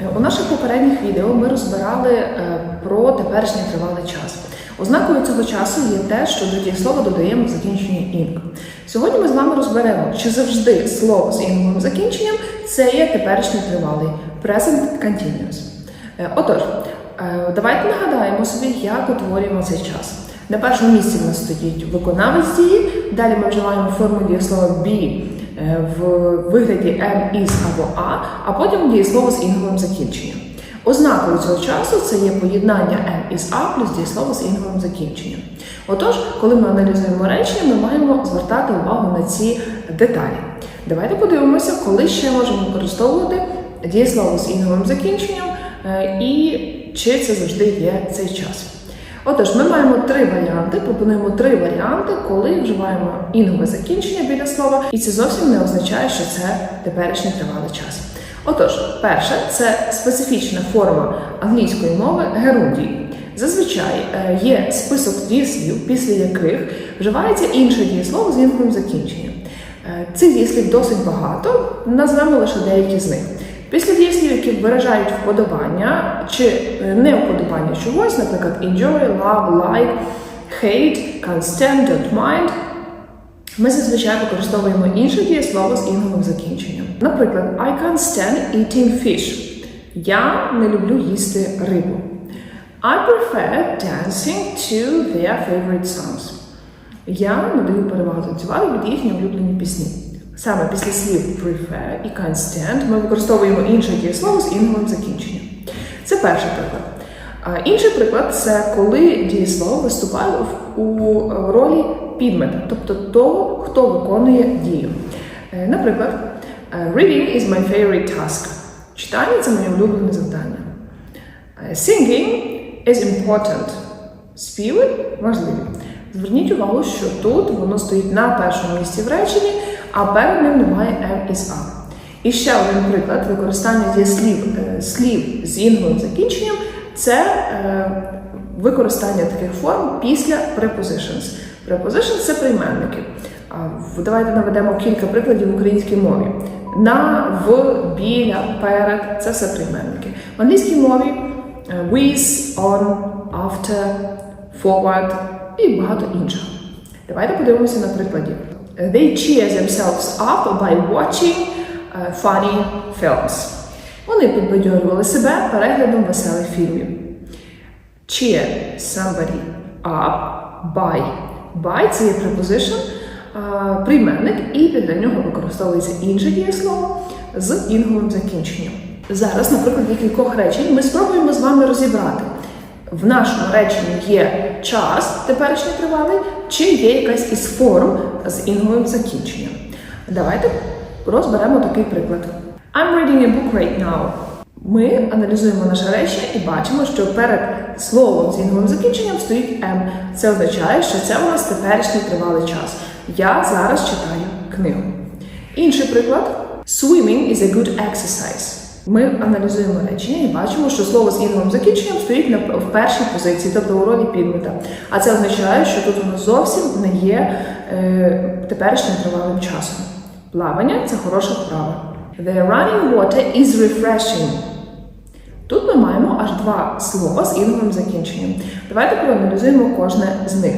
Е, У наших попередніх відео ми розбирали е, про теперішній тривалий час. Ознакою цього часу є те, що до дієслова додаємо закінчення ing. Сьогодні ми з вами розберемо, чи завжди слово з інговим закінченням це є теперішній тривалий present continuous. Е, Отож, давайте нагадаємо собі, як утворюємо цей час. На першому місці в нас стоїть виконавець дії, далі ми вживаємо форму дієслова be е, в вигляді am, is або a, а потім дієслово з інговим закінченням. Ознакою цього часу це є поєднання am, is a плюс дієслово з інговим закінченням. Отож, коли ми аналізуємо речення, ми маємо звертати увагу на ці деталі. Давайте подивимося, коли ще можемо використовувати дієслово з інговим закінченням е, і чи це завжди є цей час. Отож, ми маємо три варіанти, пропонуємо три варіанти, коли вживаємо інгове закінчення біля слова, і це зовсім не означає, що це теперішній тривалий час. Отож, перше це специфічна форма англійської мови герундії. Зазвичай е, є список дієслів, після яких вживається інше дієслово з інговим закінченням. Е, Цих дієслів досить багато, назвемо лише деякі з них. Після дієслів, які виражають вподобання чи е, не вподобання чогось, наприклад, enjoy, love, like, hate, can't stand, don't mind, ми зазвичай використовуємо інше дієслово з інговим закінченням. Наприклад, I can't stand eating fish. Я не люблю їсти рибу. I prefer dancing to their favorite songs. Я надаю перевагу танцювати від їхні улюблені пісні. Саме після слів prefer і can't stand ми використовуємо інше дієслово з інговим закінченням. Це перший приклад. А інший приклад це коли дієслово виступає у ролі підмета, тобто того, хто виконує дію. Е, Наприклад, е, reading is my favorite task. Читання це моє улюблене завдання. Е, Singing is important. Співи важливі. Зверніть увагу, що тут воно стоїть на першому місці в реченні, а перед ним немає am is a. І ще один приклад використання дієслів е, слів з інговим закінченням це е, використання таких форм після prepositions. Prepositions – це прийменники. Давайте наведемо кілька прикладів в українській мові. На, в, біля, перед це все прийменники. В англійській мові е, with, on, after, forward і багато іншого. Давайте подивимося на прикладі. They cheer themselves up by watching е, funny films. Вони підбадьорювали себе переглядом веселих фільмів. Cheer somebody up by. By це є preposition, прийменник, і після нього використовується інше дієслово з інговим закінченням. Зараз, наприклад, кількох речень ми спробуємо з вами розібрати. В нашому реченні є час теперішній тривалий, чи є якась із форм з інговим закінченням. Давайте розберемо такий приклад. I'm reading a book right now. Ми аналізуємо наше речення і бачимо, що перед словом з інговим закінченням стоїть М. Це означає, що це у нас теперішній тривалий час. Я зараз читаю книгу. Інший приклад: Swimming is a good exercise. Ми аналізуємо речення і бачимо, що слово з інговим закінченням стоїть на в першій позиції, тобто у ролі підмета. А це означає, що тут воно зовсім не є е, теперішнім тривалим часом. Плавання це хороша вправа. The running water is refreshing. Тут ми маємо аж два слова з інговим закінченням. Давайте проаналізуємо кожне з них.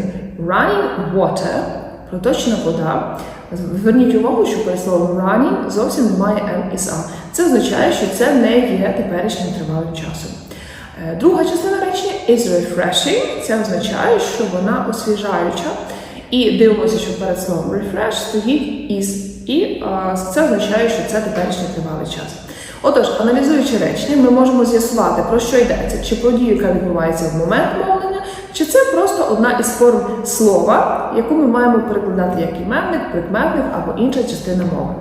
Running water проточна вода. Зверніть увагу, що перед словом running зовсім немає M із A. Це означає, що це не є теперішнім тривалим часом. Е, Друга частина речення is refreshing. Це означає, що вона освіжаюча. І дивимося, що перед словом refresh стоїть is. І а, це означає, що це теперішній тривалий час. Отож, аналізуючи речення, ми можемо з'ясувати, про що йдеться, чи про дію, яка відбувається в момент мовлення, чи це просто одна із форм слова, яку ми маємо перекладати як іменник, предметник або інша частина мови.